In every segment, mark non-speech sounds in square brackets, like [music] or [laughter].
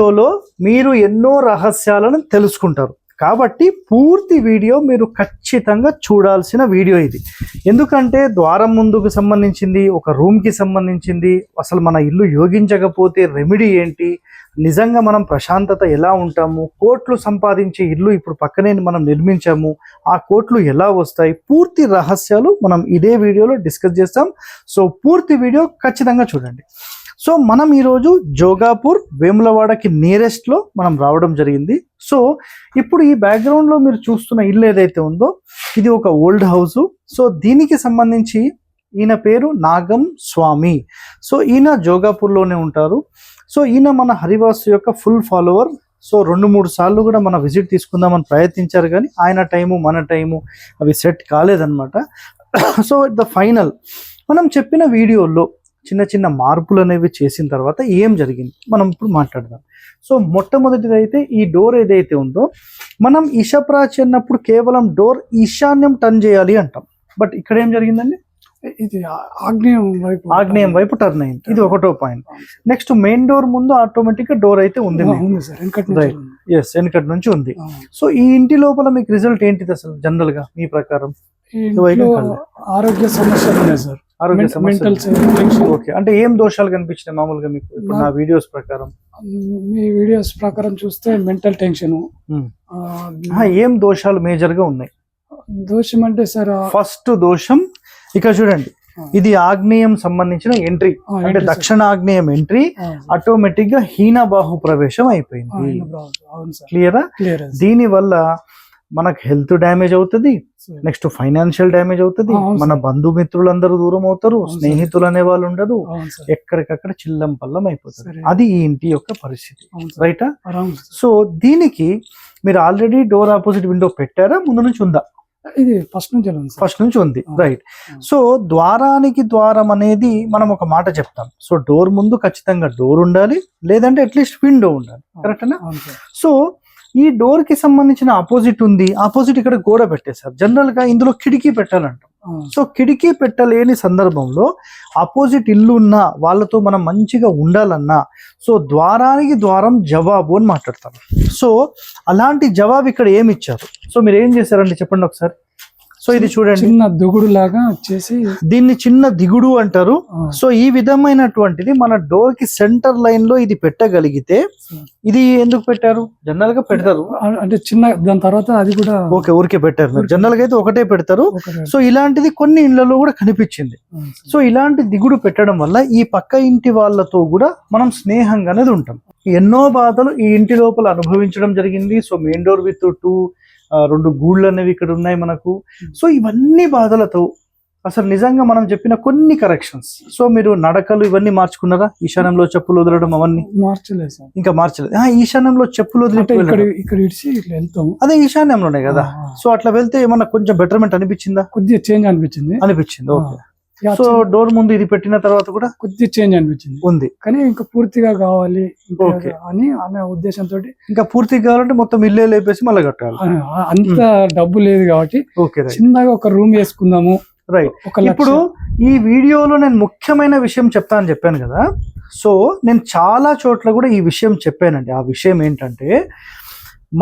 వీడియోలో మీరు ఎన్నో రహస్యాలను తెలుసుకుంటారు. కాబట్టి పూర్తి వీడియో మీరు ఖచ్చితంగా చూడాల్సిన వీడియో ఇది. ఎందుకంటే ద్వారం ముందుకు సంబంధించింది ఒక రూమ్కి సంబంధించింది అసలు మన ఇల్లు యోగించకపోతే రెమెడీ ఏంటి? నిజంగా మనం ప్రశాంతత ఎలా ఉంటాము? కోట్లు సంపాదించే ఇల్లు ఇప్పుడు పక్కనే మనం నిర్మించాము. ఆ కోట్లు ఎలా వస్తాయి? పూర్తి రహస్యాలు మనం ఇదే వీడియోలో డిస్కస్ చేస్తాం. సో పూర్తి వీడియో ఖచ్చితంగా చూడండి. సో మనం ఈరోజు జోగాపూర్ వేములవాడకి నియరెస్ట్లో మనం రావడం జరిగింది. సో ఇప్పుడు ఈ బ్యాక్గ్రౌండ్లో మీరు చూస్తున్న ఇల్లు ఏదైతే ఉందో ఇది ఒక ఓల్డ్ హౌస్ సో దీనికి సంబంధించి ఈయన పేరు నాగం స్వామి. సో ఈయన జోగాపూర్లోనే ఉంటారు. సో ఈయన మన హరివాసు యొక్క ఫుల్ ఫాలోవర్ సో రెండు మూడు సార్లు కూడా మన విజిట్ తీసుకుందామని ప్రయత్నించారు కానీ ఆయన టైము మన టైము అవి సెట్ కాలేదన్నమాట. [coughs] So the final. మనం చెప్పిన వీడియోలో చిన్న చిన్న మార్పులు అనేవి చేసిన తర్వాత ఏం జరిగింది? మనం ఇప్పుడు మాట్లాడదాం. సో మొట్టమొదటిది అయితే ఈ డోర్ ఏదైతే ఉందో మనం ఈశాప్రాచి అన్నప్పుడు కేవలం డోర్ ఈశాన్యం టర్న్ చేయాలి అంటాం. బట్ ఇక్కడ ఏం జరిగిందండి? ఇది ఆగ్నేయం వైపు ఆగ్నేయం వైపు టర్న్ అయింది. ఇది ఒకటో పాయింట్. నెక్స్ట్ మెయిన్ డోర్ ముందు ఆటోమేటిక్గా డోర్ అయితే ఉంది. ఎస్ వెనకటి నుంచి ఉంది. సో ఈ ఇంటి లోపల మీకు రిజల్ట్ ఏంటిది అసలు? జనరల్గా మీ ప్రకారం. ఆరోగ్య సమస్యలు ఉన్నాయి సార్. ఆరోగ్య సమస్యలు. ఓకే. అంటే ఏం దోషాలు కనిపించినాయి మామూలుగా మీకు? ఇప్పుడు నా వీడియోస్ ప్రకారం. మీ వీడియోస్ ప్రకారం చూస్తే మెంటల్ టెన్షన్. ఏం దోషాలు మేజర్గా ఉన్నాయి? దోషం అంటే సార్ ఫస్ట్ దోషం ఇక్కడ చూడండి. ఇది ఆగ్నేయం సంబంధించిన ఎంట్రీ. అంటే? దక్షిణ ఆగ్నేయం ఎంట్రీ. ఆటోమేటిక్గా హీనబాహు ప్రవేశం అయిపోయింది. క్లియర్ దీని వల్ల మనకు హెల్త్ డ్యామేజ్ అవుతుంది నెక్స్ట్ ఫైనాన్షియల్ డ్యామేజ్ అవుతుంది మన బంధుమిత్రులందరూ దూరం అవుతారు. స్నేహితులు అనే వాళ్ళు ఉండరు ఎక్కడికక్కడ చిల్లం పల్లం అయిపోతారు. సరే. అది ఈ ఇంటి యొక్క పరిస్థితి. రైటా. సో దీనికి మీరు ఆల్రెడీ డోర్ ఆపోజిట్ విండో పెట్టారా? ముందు నుంచి ఉందా? ఇది ఫస్ట్ నుంచి ఉంది ఫస్ట్ నుంచి ఉంది. రైట్. సో ద్వారానికి ద్వారం అనేది మనం ఒక మాట చెప్తాం. సో డోర్ ముందు ఖచ్చితంగా డోర్ ఉండాలి లేదంటే అట్లీస్ట్ విండో ఉండాలి. కరెక్టేనా? సార్. సో ఈ డోర్కి సంబంధించిన ఆపోజిట్ ఉంది. ఆపోజిట్ ఇక్కడ గోడ పెట్టేశారు. జనరల్గా ఇందులో కిటికీ పెట్టాలంటాం. సో కిటికీ పెట్టలేని సందర్భంలో ఆపోజిట్ ఇల్లు ఉన్న వాళ్ళతో మనం మంచిగా ఉండాలన్నా సో ద్వారానికి ద్వారం జవాబు అని మాట్లాడతాం. సో అలాంటి జవాబు ఇక్కడ ఏమి ఇచ్చారు? సో మీరు ఏం చేశారండి? చెప్పండి ఒకసారి. సో ఇది చూడండి. చిన్న దుగుడు లాగా చేసి దీన్ని చిన్న దిగుడు అంటారు. సో ఈ విధమైనటువంటిది మన డోర్కి సెంటర్ లైన్లో ఇది పెట్టగలిగితే ఇది ఎందుకు పెట్టారు? జనరల్గా పెడతారు. అంటే చిన్న దాని తర్వాత అది కూడా ఓకే ఊరికే పెట్టారు. జనరల్గా అయితే ఒకటే పెడతారు. సో ఇలాంటిది కొన్ని ఇళ్ళలో కూడా కనిపించింది. సో ఇలాంటి దిగుడు పెట్టడం వల్ల ఈ పక్క ఇంటి వాళ్ళతో కూడా మనం స్నేహంగా అనేది ఉంటాం. ఎన్నో బాధలు ఈ ఇంటి లోపల అనుభవించడం జరిగింది. So main door with two రెండు గూళ్ళు అనేవి ఇక్కడ ఉన్నాయి మనకు. సో ఇవన్నీ బాధలతో అసలు నిజంగా మనం చెప్పిన కొన్ని కరెక్షన్స్ సో మీరు నడకలు ఇవన్నీ మార్చుకున్నారా? ఈశాన్యంలో చెప్పులు వదలడం అవన్నీ? మార్చలేదు సార్. ఇంకా మార్చలేదు. ఆ, ఈశాన్యంలో చెప్పులు అంటే వదిలి ఇక్కడ ఇక్కడ ఇడిచి ఇట్లా వెళ్తాం. అదే ఈశాన్యంలోనే కదా. సో అట్లా వెళ్తే ఏమన్నా కొంచెం బెటర్మెంట్ అనిపించిందా? కొద్దిగా చేంజ్ అనిపించింది. అనిపించింది. ఓకే. సో డోర్ ముందు ఇది పెట్టిన తర్వాత కూడా కొద్దిగా చేంజ్ అనిపించింది. ఉంది. కానీ ఇంకా పూర్తిగా కావాలి Okay. అని అనే ఉద్దేశంతో ఇంకా పూర్తిగా కావాలంటే మొత్తం ఇల్లే లేపేసి మళ్ళీ కట్టాలి. అంత డబ్బు లేదు కాబట్టి ఓకే చిన్నగా ఒక రూమ్ వేసుకుందాము. రైట్ ఇప్పుడు ఈ వీడియోలో నేను ముఖ్యమైన విషయం చెప్తాను చెప్పాను కదా. సో నేను చాలా చోట్ల కూడా ఈ విషయం చెప్పానండి. ఆ విషయం ఏంటంటే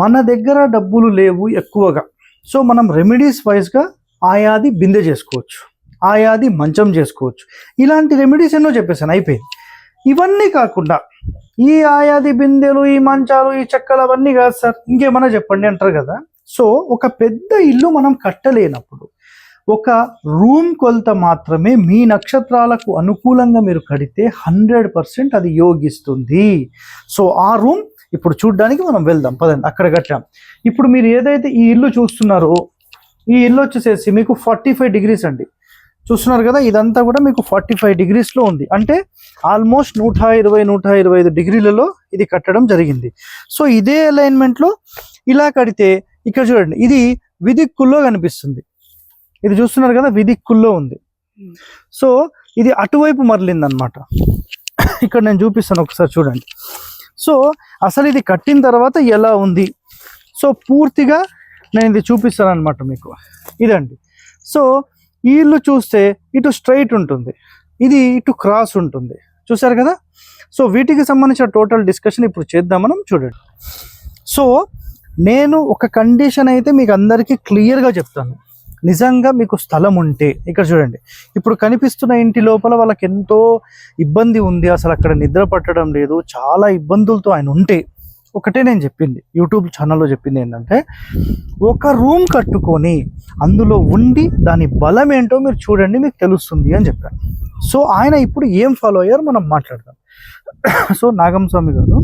మన దగ్గర డబ్బులు లేవు ఎక్కువగా. సో మనం రెమెడీస్ వైజ్గా ఆయాది బిందె చేసుకోవచ్చు. ఆయాది మంచం చేసుకోవచ్చు. ఇలాంటి రెమెడీస్ ఎన్నో చెప్పేసాను అయిపోయింది. ఇవన్నీ కాకుండా ఈ ఆయాది బిందెలు ఈ మంచాలు ఈ చెక్కలు అవన్నీ కాదు సార్ ఇంకేమన్నా చెప్పండి అంటారు కదా. సో ఒక పెద్ద ఇల్లు మనం కట్టలేనప్పుడు ఒక రూమ్ కొలత మాత్రమే మీ నక్షత్రాలకు అనుకూలంగా మీరు కడితే హండ్రెడ్ పర్సెంట్ అది యోగిస్తుంది. సో ఆ రూమ్ ఇప్పుడు చూడ్డానికి మనం వెళ్దాం పదండి అక్కడ కట్టాం. ఇప్పుడు మీరు ఏదైతే ఈ ఇల్లు చూస్తున్నారో ఈ ఇల్లు వచ్చేసేసి మీకు ఫార్టీ ఫైవ్ డిగ్రీస్ అండి. చూస్తున్నారు కదా ఇదంతా కూడా మీకు ఫార్టీ ఫైవ్ డిగ్రీస్లో ఉంది. అంటే ఆల్మోస్ట్ నూట ఇరవై నూట ఇరవై ఐదు డిగ్రీలలో ఇది కట్టడం జరిగింది. సో ఇదే అలైన్మెంట్లో ఇలా కడితే ఇక్కడ చూడండి ఇది విదిక్కుల్లో కనిపిస్తుంది. ఇది చూస్తున్నారు కదా విదిక్కుల్లో ఉంది. సో ఇది అటువైపు మరలిందనమాట. ఇక్కడ నేను చూపిస్తాను ఒకసారి చూడండి. సో అసలు ఇది కట్టిన తర్వాత ఎలా ఉంది? సో పూర్తిగా నేను ఇది చూపిస్తాను అనమాట మీకు. ఇదండి. సో ఈ ఇల్లు చూస్తే ఇటు స్ట్రైట్ ఉంటుంది ఇది ఇటు క్రాస్ ఉంటుంది. చూసారు కదా? సో వీటికి సంబంధించిన టోటల్ డిస్కషన్ ఇప్పుడు చేద్దాం మనం చూడండి. సో నేను ఒక కండిషన్ అయితే మీకు అందరికీ క్లియర్గా చెప్తాను. నిజంగా మీకు స్థలం ఉంటే ఇక్కడ చూడండి. ఇప్పుడు కనిపిస్తున్న ఇంటి లోపల వాళ్ళకి ఎంతో ఇబ్బంది ఉంది. అసలు అక్కడ నిద్ర పట్టడం లేదు. చాలా ఇబ్బందులతో ఆయన ఉంటే ఒకటే నేను చెప్పింది. యూట్యూబ్ ఛానల్లో చెప్పింది ఏంటంటే ఒక రూమ్ కట్టుకొని అందులో ఉండి దాని బలం ఏంటో మీరు చూడండి మీకు తెలుస్తుంది అని చెప్పాను. సో ఆయన ఇప్పుడు ఏం ఫాలో అయ్యారో మనం మాట్లాడదాం. సో నాగం స్వామి గారు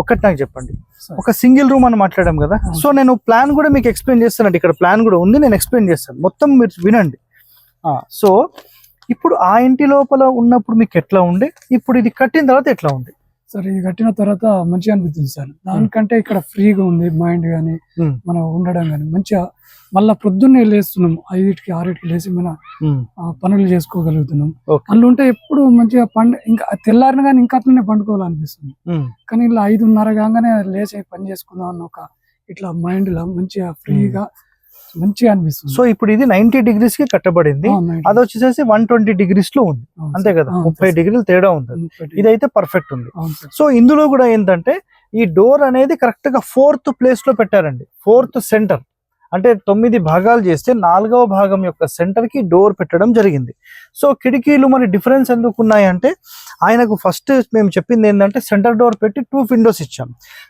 ఒకటి నాకు చెప్పండి. ఒక సింగిల్ రూమ్ అని మాట్లాడాం కదా. సో నేను ప్లాన్ కూడా మీకు ఎక్స్ప్లెయిన్ చేస్తానండి. ఇక్కడ ప్లాన్ కూడా ఉంది నేను ఎక్స్ప్లెయిన్ చేస్తాను. మొత్తం మీరు వినండి. సో ఇప్పుడు ఆ ఇంటి లోపల ఉన్నప్పుడు మీకు ఎట్లా ఉండే? ఇప్పుడు ఇది కట్టిన తర్వాత ఎట్లా ఉంది సార్ ఇది కట్టిన తర్వాత మంచిగా అనిపిస్తుంది సార్. దానికంటే ఇక్కడ ఫ్రీగా ఉంది మైండ్ కానీ. మనం ఉండడం కానీ మంచిగా మళ్ళా ప్రొద్దున్నే లేస్తున్నాం ఐదింటికి ఆరింటికి లేచి మన పనులు చేసుకోగలుగుతున్నాం. అందులో ఉంటే ఎప్పుడు మంచిగా పండు ఇంకా తెల్లారిన కానీ ఇంకా అట్లనే పండుకోవాలనిపిస్తుంది. కానీ ఇలా ఐదున్నర కాగానే లేచి పని చేసుకుందాం అన్న ఒక ఇట్లా మైండ్లో మంచిగా ఫ్రీగా మంచిగా అనిపిస్తుంది. సో ఇప్పుడు ఇది నైన్టీ డిగ్రీస్కి కట్టబడింది. అది వచ్చేసేసి వన్ ట్వంటీ డిగ్రీస్లో ఉంది. అంతే. కదా. ముప్పై. డిగ్రీలు తేడా ఉంది. ఇదైతే పర్ఫెక్ట్ ఉంది. సో ఇందులో కూడా ఏంటంటే ఈ డోర్ అనేది కరెక్ట్గా ఫోర్త్ ప్లేస్లో పెట్టారండి. Fourth centre. అంటే తొమ్మిది భాగాలు చేస్తే నాలుగవ భాగం యొక్క సెంటర్కి డోర్ పెట్టడం జరిగింది. సో కిటికీలు మరి డిఫరెన్స్ ఎందుకు ఉన్నాయంటే ఆయనకు ఫస్ట్ మేము చెప్పింది ఏంటంటే సెంటర్ డోర్ పెట్టి టూ విండోస్ ఇచ్చాం.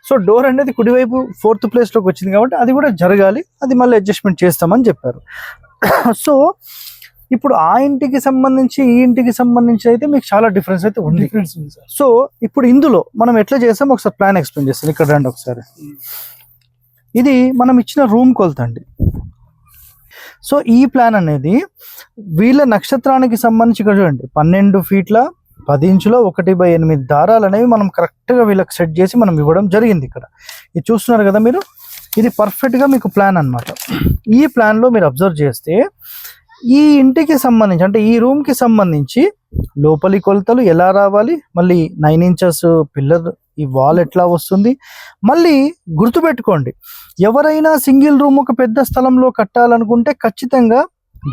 సో డోర్ అనేది కుడివైపు ఫోర్త్ ప్లేస్లోకి వచ్చింది కాబట్టి అది కూడా జరగాలి అది మళ్ళీ అడ్జస్ట్మెంట్ చేస్తామని చెప్పారు. [coughs] సో ఇప్పుడు ఆ ఇంటికి సంబంధించి ఈ ఇంటికి సంబంధించి అయితే మీకు చాలా డిఫరెన్స్ అయితే ఉంది. సో ఇప్పుడు ఇందులో మనం ఎట్లా చేస్తాం? ఒకసారి ప్లాన్ ఎక్స్ప్లెయిన్ చేస్తాను. ఇక్కడ రండి ఒకసారి. ఇది మనం ఇచ్చిన రూమ్ కొలత అండి సో ఈ ప్లాన్ అనేది వీళ్ళ నక్షత్రానికి సంబంధించి ఇక్కడ చూడండి. పన్నెండు ఫీట్ల పది ఇంచులో ఒకటి బై ఎనిమిది దారాలు అనేవి మనం కరెక్ట్గా వీళ్ళకి సెట్ చేసి మనం ఇవ్వడం జరిగింది ఇక్కడ. ఇది చూస్తున్నారు కదా మీరు? ఇది పర్ఫెక్ట్గా మీకు ప్లాన్ అన్నమాట. ఈ ప్లాన్లో మీరు అబ్జర్వ్ చేస్తే ఈ ఇంటికి సంబంధించి అంటే ఈ రూమ్కి సంబంధించి లోపలి కొలతలు ఎలా రావాలి? మళ్ళీ నైన్ ఇంచెస్ పిల్లర్ ఈ వాల్ ఎట్లా వస్తుంది? మళ్ళీ గుర్తుపెట్టుకోండి ఎవరైనా సింగిల్ రూమ్ ఒక పెద్ద స్థలంలో కట్టాలనుకుంటే ఖచ్చితంగా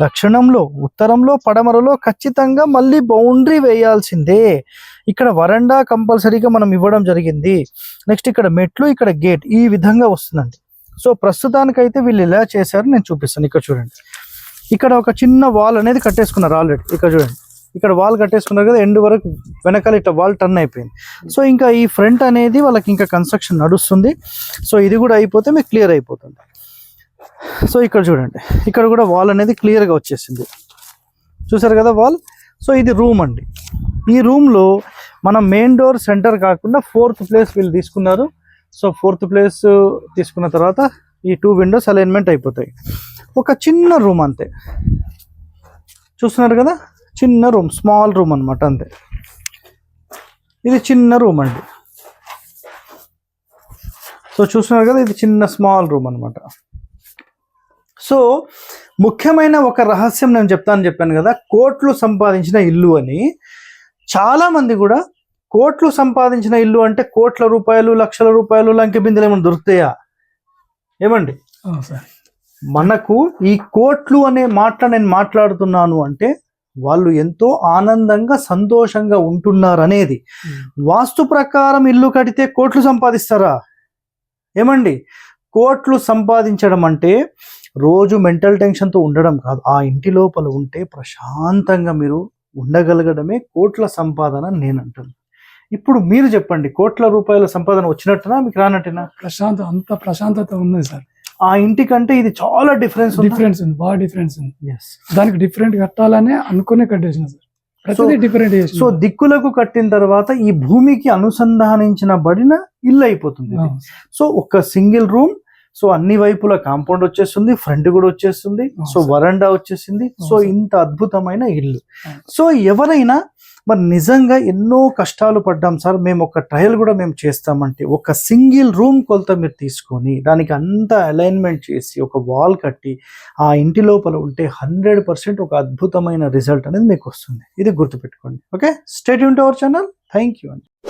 దక్షిణంలో ఉత్తరంలో పడమరలో ఖచ్చితంగా మళ్ళీ బౌండరీ వేయాల్సిందే. ఇక్కడ వరండా కంపల్సరీగా మనం ఇవ్వడం జరిగింది. నెక్స్ట్ ఇక్కడ మెట్లు ఇక్కడ గేట్ ఈ విధంగా వస్తుందండి. సో ప్రస్తుతానికైతే వీళ్ళు ఇలా చేశారు నేను చూపిస్తాను. ఇక్కడ చూడండి. ఇక్కడ ఒక చిన్న వాల్ అనేది కట్టేసుకున్నారు ఆల్రెడీ. ఇక్కడ చూడండి. ఇక్కడ వాల్ కట్టేసుకున్నారు కదా ఎండ్ వరకు వెనకాల ఇట్లా వాల్ టర్న్ అయిపోయింది. సో ఇంకా ఈ ఫ్రంట్ అనేది వాళ్ళకి ఇంకా కన్స్ట్రక్షన్ నడుస్తుంది. సో ఇది కూడా అయిపోతే మీకు క్లియర్ అయిపోతుంది. సో ఇక్కడ చూడండి. ఇక్కడ కూడా వాల్ అనేది క్లియర్గా వచ్చేసింది. చూసారు కదా వాల్ సో ఇది రూమ్ అండి. ఈ రూమ్లో మనం మెయిన్ డోర్ సెంటర్ కాకుండా ఫోర్త్ ప్లేస్ వీళ్ళు తీసుకున్నారు. సో ఫోర్త్ ప్లేస్ తీసుకున్న తర్వాత ఈ టూ విండోస్ అలైన్మెంట్ అయిపోతాయి. ఒక చిన్న రూమ్ అంతే. చూస్తున్నారు కదా? చిన్న రూమ్ స్మాల్ రూమ్ అన్నమాట అంతే. ఇది చిన్న రూమ్ అండి. సో చూస్తున్నారు కదా ఇది చిన్న స్మాల్ రూమ్ అన్నమాట. సో ముఖ్యమైన ఒక రహస్యం నేను చెప్తాను చెప్పాను కదా కోట్లు సంపాదించిన ఇల్లు అని. చాలా మంది కూడా కోట్లు సంపాదించిన ఇల్లు అంటే కోట్ల రూపాయలు లక్షల రూపాయలు లంకె బిందెలు ఏమైనా దొరుకుతాయా? ఏమండి? మనకు ఈ కోట్లు అనే మాట నేను మాట్లాడుతున్నాను అంటే వాళ్ళు ఎంతో ఆనందంగా సంతోషంగా ఉంటున్నారు అనేది వాస్తు ప్రకారం ఇల్లు కడితే కోట్లు సంపాదిస్తారా? ఏమండి? కోట్లు సంపాదించడం అంటే రోజు మెంటల్ టెన్షన్తో ఉండడం కాదు. ఆ ఇంటి లోపల ఉంటే ప్రశాంతంగా మీరు ఉండగలగడమే కోట్ల సంపాదన అని నేను అంటాను ఇప్పుడు మీరు చెప్పండి కోట్ల రూపాయల సంపాదన వచ్చినట్టునా మీకు రానట్టునా? ప్రశాంత అంత ప్రశాంతత ఉన్నది సార్. ఆ ఇంటికంటే ఇది చాలా డిఫరెన్స్ డిఫరెన్స్ ఉంది బాగా డిఫరెన్స్ ఉంది. దానికి డిఫరెంట్ కట్టాలనే అనుకునే కట్టేసిన సార్ డిఫరెంట్ సో దిక్కులకు కట్టిన తర్వాత ఈ భూమికి అనుసంధానించబడిన ఇల్లు అయిపోతుంది. సో ఒక సింగిల్ రూమ్ సో అన్ని వైపుల కాంపౌండ్ వచ్చేస్తుంది ఫ్రంట్ కూడా వచ్చేస్తుంది సో. వరండా వచ్చేసింది సో. ఇంత అద్భుతమైన ఇల్లు. సో ఎవరైనా మరి నిజంగా ఎన్నో కష్టాలు పడ్డాం సార్. మేము ఒక ట్రయల్ కూడా మేము చేస్తామంటే ఒక సింగిల్ రూమ్ కొలత మీరు తీసుకొని దానికి అంత అలైన్మెంట్ చేసి ఒక వాల్ కట్టి ఆ ఇంటి లోపల ఉంటే హండ్రెడ్ పర్సెంట్ ఒక అద్భుతమైన రిజల్ట్ అనేది మీకు వస్తుంది. ఇది గుర్తుపెట్టుకోండి. ఓకే స్టేట్ యూన్ అవర్ ఛానల్ థ్యాంక్ యూ అండి